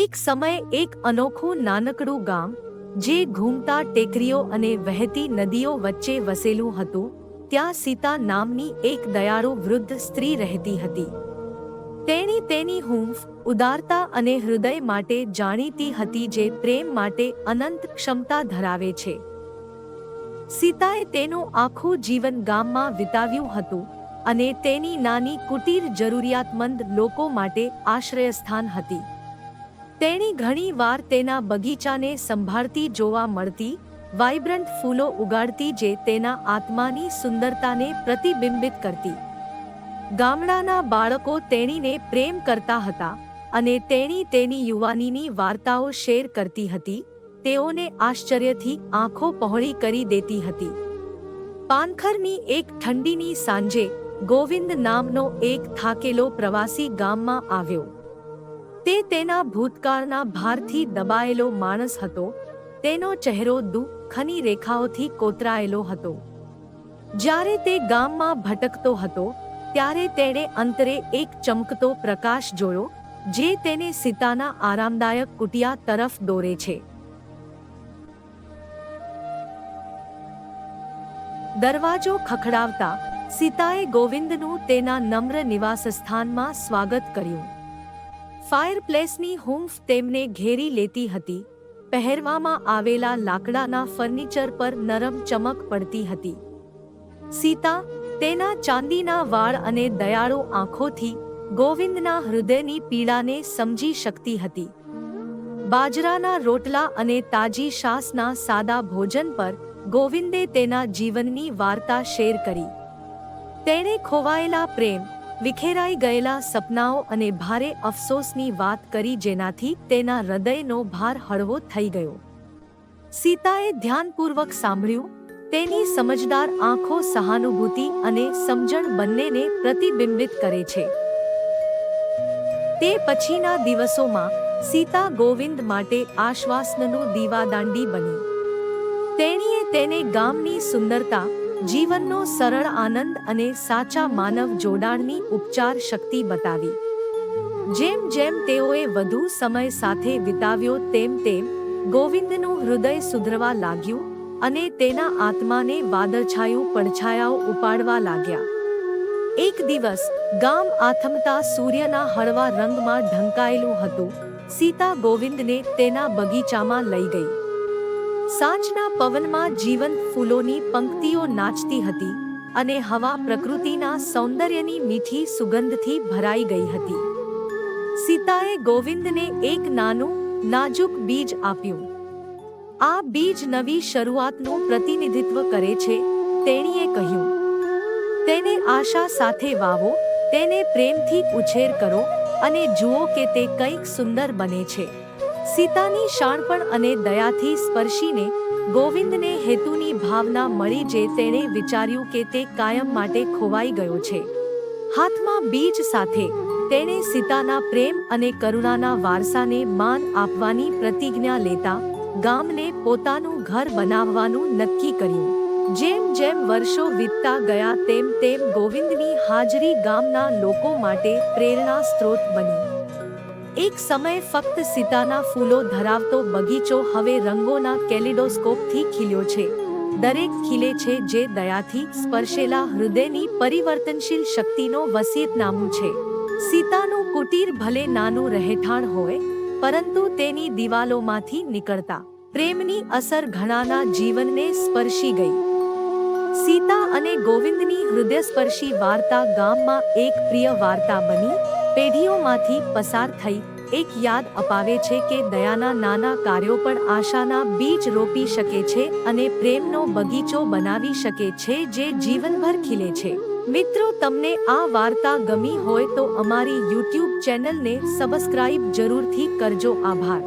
એક સમયે એક અનોખું નાનકડું ગામ, જે ઘૂમતા ટેકરીઓ અને વહેતી નદીઓ વચ્ચે વસેલું હતું, ત્યાં સીતા નામની એક દયાળુ વૃદ્ધ સ્ત્રી રહેતી હતી. તેણી તેની હૂંફ, ઉદારતા અને હૃદય માટે જાણીતી હતી જે પ્રેમ માટે અનંત ક્ષમતા ધરાવે છે. સીતાએ તેનું આખું જીવન ગામમાં વિતાવ્યું હતું અને તેની નાની કુટીર જરૂરિયાતમંદ લોકો માટે આશ્રયસ્થાન હતી. તેણી ઘણીવાર તેના બગીચાને સંભાળતી જોવા મળતી, વાઇબ્રન્ટ ફૂલો ઉગાડતી જે તેના આત્માની સુંદરતાને પ્રતિબિંબિત કરતી. ગામડાના બાળકો તેણીને પ્રેમ કરતા હતા અને તેણી તેની યુવાનીની વાર્તાઓ શેર કરતી હતી, તેઓને આશ્ચર્યથી આંખો પહોળી કરી દેતી હતી. પાનખરની એક ઠંડીની સાંજે ગોવિંદ નામનો એક થાકેલો પ્રવાસી ગામમાં આવ્યો. તે તેના ભૂતકાળના ભારથી દબાયેલો માણસ હતો. તેનો ચહેરો દુઃખની રેખાઓથી કોતરાયેલો હતો. જ્યારે તે ગામમાં ભટકતો હતો, ત્યારે તેણે અંતરે એક ચમકતો પ્રકાશ જોયો, જે તેને સીતાના આરામદાયક કુટિયા તરફ દોરે છે. દરવાજો ખખડાવતા સીતાએ ગોવિંદનું તેના નમ્ર નિવાસસ્થાનમાં સ્વાગત કર્યું. ફાયરપ્લેસની હૂંફ તેમને ઘેરી લેતી હતી. પહેરવામાં આવેલા લાકડાના ફર્નિચર પર નરમ ચમક પડતી હતી. સીતા, તેના ચાંદીના વાળ અને દયાળુ આંખોથી ગોવિંદના હૃદયની પીડાને સમજી શકતી હતી. બાજરાના રોટલા અને તાજી શાસના સાદા ભોજન પર ગોવિંદે તેના જીવનની વાર્તા શેર કરી. તેણે ખોવાયેલા પ્રેમ વિખેરાઈ ગયેલા સપનાઓ અને ભારે અફસોસની વાત કરી જેનાથી તેના હૃદયનો ભાર હળવો થઈ ગયો. સીતાએ ધ્યાનપૂર્વક સાંભળ્યું, તેની સમજદાર આંખો સહાનુભૂતિ અને સમજણ બંનેને પ્રતિબિંબિત કરે છે. તે પછીના દિવસોમાં સીતા ગોવિંદ માટે આશ્વાસનનું દીવાદાંડી બની. તેણીએ તેને ગામની સુંદરતા જીવનનો સરળ આનંદ અને સાચા માનવ જોડાણની ઉપચાર શક્તિ બતાવી. જેમ જેમ તેઓએ વધુ સમય સાથે વિતાવ્યો તેમ તેમ ગોવિંદનું હૃદય સુધરવા લાગ્યું અને તેના આત્માને વાદળછાયું પડછાયાઓ ઉપાડવા લાગ્યા. એક દિવસ ગામ આથમતા સૂર્યના હળવા રંગમાં ઢંકાયેલું હતું. સીતા ગોવિંદને તેના બગીચામાં લઈ ગઈ. સાંજના પવનમાં જીવંત ફૂલોની પંક્તિઓ નાચતી હતી અને હવા પ્રકૃતિના સૌંદર્યની મીઠી સુગંધથી ભરાઈ ગઈ હતી. સીતાએ ગોવિંદને એક નાનું, નાજુક બીજ આપ્યું. આ બીજ નવી શરૂઆતનું પ્રતિનિધિત્વ કરે છે, તેણીએ કહ્યું. તેને આશા સાથે વાવો, તેને પ્રેમથી ઉછેર કરો અને જુઓ કે તે કંઈક સુંદર બને છે. સીતાની શાણપણ અને દયાથી સ્પર્શીને ગોવિંદને હેતુની ભાવના મળી જે તેણે વિચાર્યું કે તે કાયમ માટે ખોવાઈ ગયો છે. હાથમાં બીજ સાથે તેણે સીતાના પ્રેમ અને કરુણાના વારસાને માન આપવાની પ્રતિજ્ઞા લેતા ગામને પોતાનું ઘર બનાવવાનું નક્કી કર્યું. જેમ જેમ વર્ષો વીતતા ગયા તેમ તેમ ગોવિંદની હાજરી ગામના લોકો માટે પ્રેરણા સ્ત્રોત બની. એક સમયે ફક્ત સીતાના ફૂલો ધરાવતો બગીચો હવે રંગોના કેલિડોસ્કોપથી ખીલ્યો છે. દરેક ખીલે છે જે દયાથી સ્પર્શેલા હૃદયની પરિવર્તનશીલ શક્તિનો વસિયતનામું છે. સીતાનું કુટીર ભલે નાનું રહેઠાણ હોય, પરંતુ તેની દિવાલોમાંથી નીકળતા પ્રેમની અસર ઘણાના જીવનને સ્પર્શી ગઈ. સીતા અને ગોવિંદની હૃદયસ્પર્શી વાર્તા ગામમાં એક પ્રિય વાર્તા બની પેઢીઓમાંથી પસાર થઈ, એક યાદ અપાવે છે કે દયાના નાના કાર્યો પણ આશાના બીજ રોપી શકે છે અને પ્રેમનો બગીચો બનાવી શકે છે જે જીવનભર ખીલે છે. મિત્રો, તમને આ વાર્તા ગમી હોય તો અમારી યુટ્યુબ ચેનલને સબસ્ક્રાઇબ જરૂરથી કરજો. આભાર.